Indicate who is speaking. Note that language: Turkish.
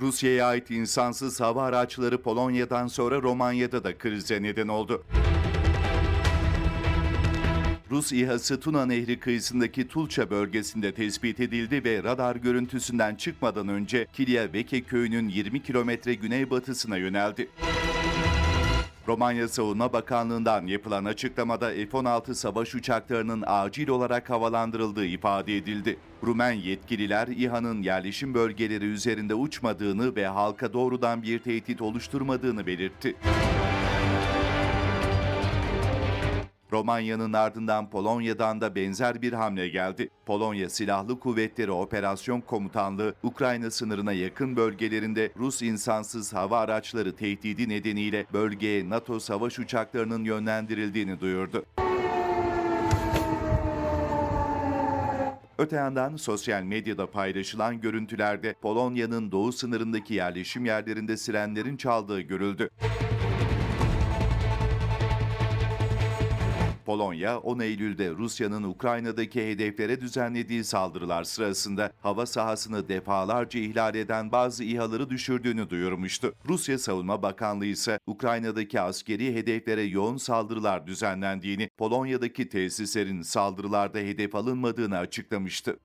Speaker 1: Rusya'ya ait insansız hava araçları Polonya'dan sonra Romanya'da da krize neden oldu. Rus İHA'sı Tuna Nehri kıyısındaki Tulça bölgesinde tespit edildi ve radar görüntüsünden çıkmadan önce Kilyaveke köyünün 20 kilometre güneybatısına yöneldi. Romanya Savunma Bakanlığı'ndan yapılan açıklamada F-16 savaş uçaklarının acil olarak havalandırıldığı ifade edildi. Rumen yetkililer İHA'nın yerleşim bölgeleri üzerinde uçmadığını ve halka doğrudan bir tehdit oluşturmadığını belirtti. Romanya'nın ardından Polonya'dan da benzer bir hamle geldi. Polonya Silahlı Kuvvetleri Operasyon Komutanlığı, Ukrayna sınırına yakın bölgelerinde Rus insansız hava araçları tehdidi nedeniyle bölgeye NATO savaş uçaklarının yönlendirildiğini duyurdu. Öte yandan sosyal medyada paylaşılan görüntülerde Polonya'nın doğu sınırındaki yerleşim yerlerinde sirenlerin çaldığı görüldü. Polonya 10 Eylül'de Rusya'nın Ukrayna'daki hedeflere düzenlediği saldırılar sırasında hava sahasını defalarca ihlal eden bazı İHA'ları düşürdüğünü duyurmuştu. Rusya Savunma Bakanlığı ise Ukrayna'daki askeri hedeflere yoğun saldırılar düzenlendiğini, Polonya'daki tesislerin saldırılarda hedef alınmadığını açıklamıştı.